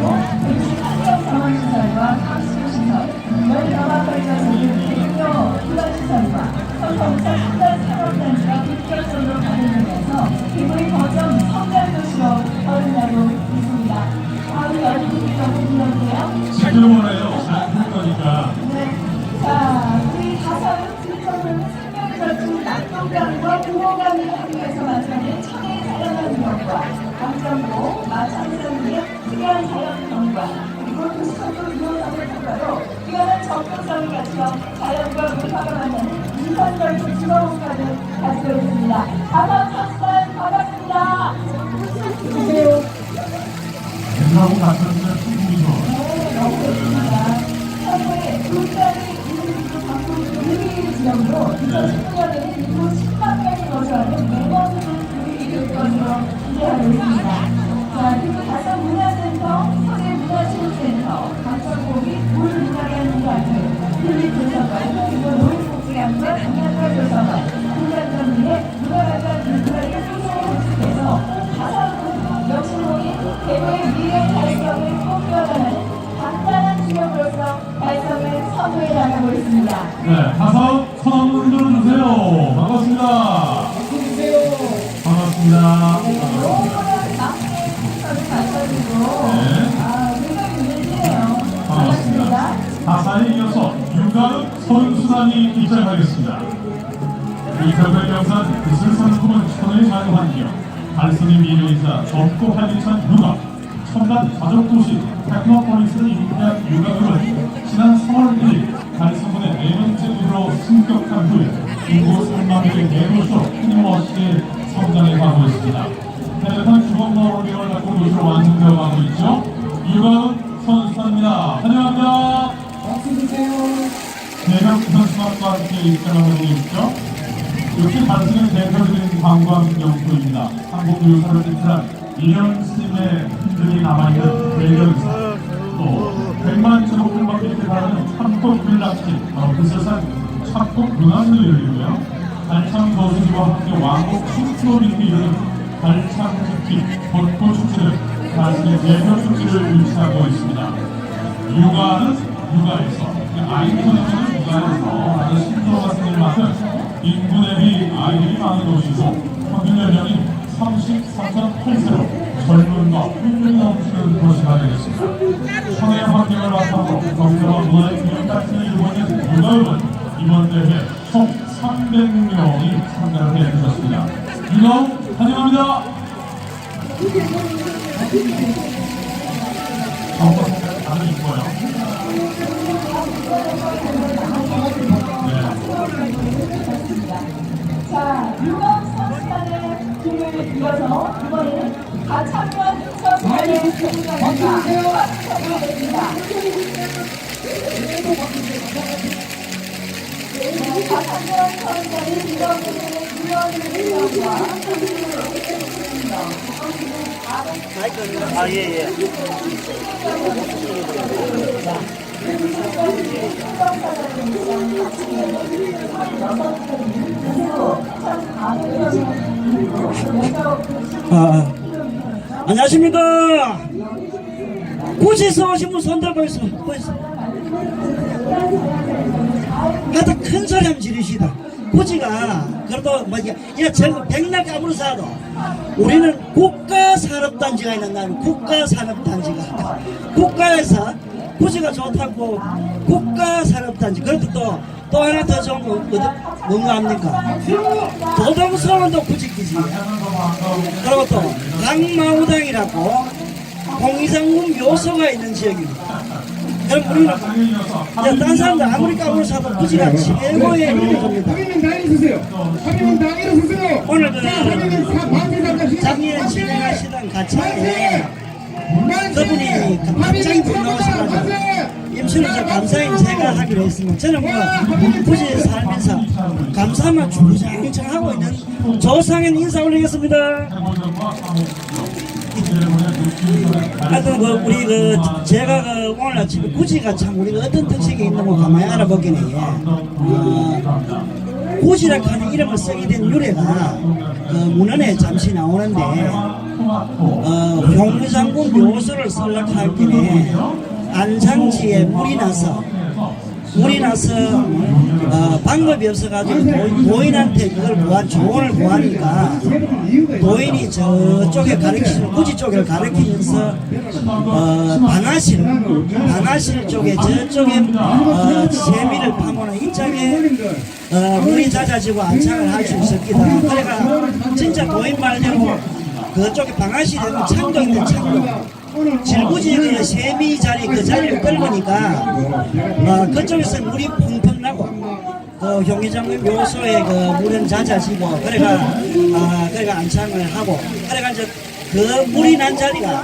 그리고 임시 환경정원시설과 학습시설, 열영화 걸려있는 대규모 기반시설과 성공사 신단 산업단지가 본격적으로 가동되면서 기부의 거점 성장도시로 거듭나고 있습니다. 다음 연구이 너무 부럽네요. 시끄러워요. 잘할 거니까. 네. 자, 우리 가사는 들떠는 생명을 걸친 낙동강과 부호강을 하기 위해서 만드는 천혜의 자연한 경과, 강정도, 특 이한 자연 경과, 그리고 도시철도 이용하는 효과로 뛰어난 접근성을 갖춰 자연과 문화가 만나는 인산적인 즐거운 가를 가지고 있습니다. 가사 탑산 반갑습니다. 같 네, 다섯 손 흔들어 주세요. 반갑습니다. 반갑습니다. 눈에띄네요. 반갑습니다. 다사에 이어서 육아는 선수단이 입장하겠습니다. 이 결별 영상 기술 상품은 천의 자유환경, 달성의 미래이자 젊고 활기찬 육아, 첨단 가족도시 테크노폴리스를 인도한 육아 3만 명의 대도시로 끊임없이 성장해 가고 있습니다. 해외판 주범마을 개월 갖고 도시로 완성되어가고 있죠. 육아은 선수단입니다. 환영합니다. 대형 선수단과 함께 입장하고 있죠. 이렇게 단순히 대표적인 관광명소입니다. 한국 유사를 뜻한 이런 스님의 흔적이 남아있는 대경사 또 백만 제곱들만 이렇게 바라는 참곡 빌라집 바로 부서산 참곡 문화센터이고요. 달창 도시지와 함께 왕복 10km 이르는 달창 축기 벚꽃 축제를 단순히 대표 축제를 유치하고 있습니다. 육아는 육아에서 아이콘에서는 육아에서 라는 신조어 같은 일 맡은 인구 대비 아이들이 많은 도시고 평균 연령이 33.8세로 젊음과 활력이 넘치는 도시가 되겠습니다. 청해 환경을 바탕으로 경제와 문화의 교육 같은 일본의 육아음은 이번 대회 총 300명이 참가를 해주셨습니다. 육아음 환영합니다. 정보 다들 이뻐요. 자, 유럽 선수단의 길을 이어서 이번에는 가창권 선수단의. 축하드립니다. 가창권 선수단이 이번에는 유럽의 유럽과 아. 아, 안녕하십니까. 고시에서 오신 분 손들 보이소, 보 하여튼 큰 소리 한번 지르시다. 고지가, 그래도, 뭐, 이게, 이게 전 백날 까불어서도, 우리는 국가 산업단지가 있는 나는 국가 산업단지가. 국가에서 고지가 좋다고 국가 산업단지. 그래도 또, 또 하나 더 좋은 거, 어디- 뭔가 합니까? 도동서원도 구직기지. 그리고 또, 강마우당이라고, 공이상군 묘소가 있는 지역입니다. 그럼 우리는 야, 딴 사람들 아무리 까불어서도 구지가 최고의 민족입니다. 화면은 다 일어서세요. 화면은 다 일어서세요. 오늘 그 자, 화면은 다 만세 잡으시고. 작년에 진행하시던 가창에 그분이 그 갑자기 임시로 이제 감사인 제가 하기로 했습니다. 저는 뭐 굳이 살면서 감사만 주구장창 하고 있는 조상인 인사 올리겠습니다. 하여튼 그 우리 그 제가 그 오늘 아침에 구지가 참 우리가 어떤 특색이 있는 거 가만히 알아보긴 해. 어, 고지락 하는 이름을 쓰게 된 유래가 그 문헌에 잠시 나오는데 어, 홍장군 묘소를 설락할 때에 안산지에 물이 나서 물이 나서 어, 방법이 없어가지고 도, 도인한테 그걸 구한 조언을 구하니까 도인이 저쪽에 가르치는 구지 쪽을 가르치면서 어, 방아실 방아실 쪽에 저쪽에 어, 세미를 파고는 이쪽에 어, 물이 잦아지고 안창을 할 수 있었기다. 그래가 진짜 도인 말대로 그쪽에 방아실에는 창도 있는 창도 질구지 그 세미 자리 그 자리를 끓으니까 어, 그쪽에서 물이 펑펑 나고 그 경기장군 묘소에 그 물은 잦아지고 그래가 아 그래가 안창을 하고 그래가 이제 그 물이 난 자리가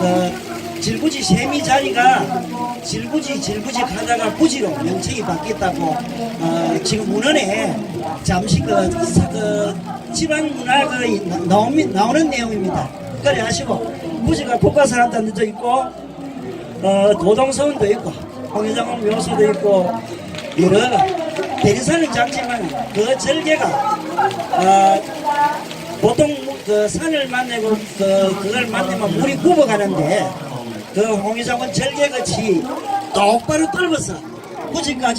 그 질구지 세미 자리가 질구지 질구지 가다가 구지로 명칭이 바뀌었다고 어, 지금 문헌에 잠시 그, 사- 그 지방 문화 그 나오, 나오는 내용입니다. 그래 하시고 구지가 국가사람단도 있고 어, 도동서원도 있고 홍해장군 묘소도 있고 여러 대리산은 작지만 그 절개가 어, 보통 그 산을 만나고 그 그걸 만나면 물이 굽어가는데 그 홍해장군 절개같이 똑바로 뚫어서 구지까지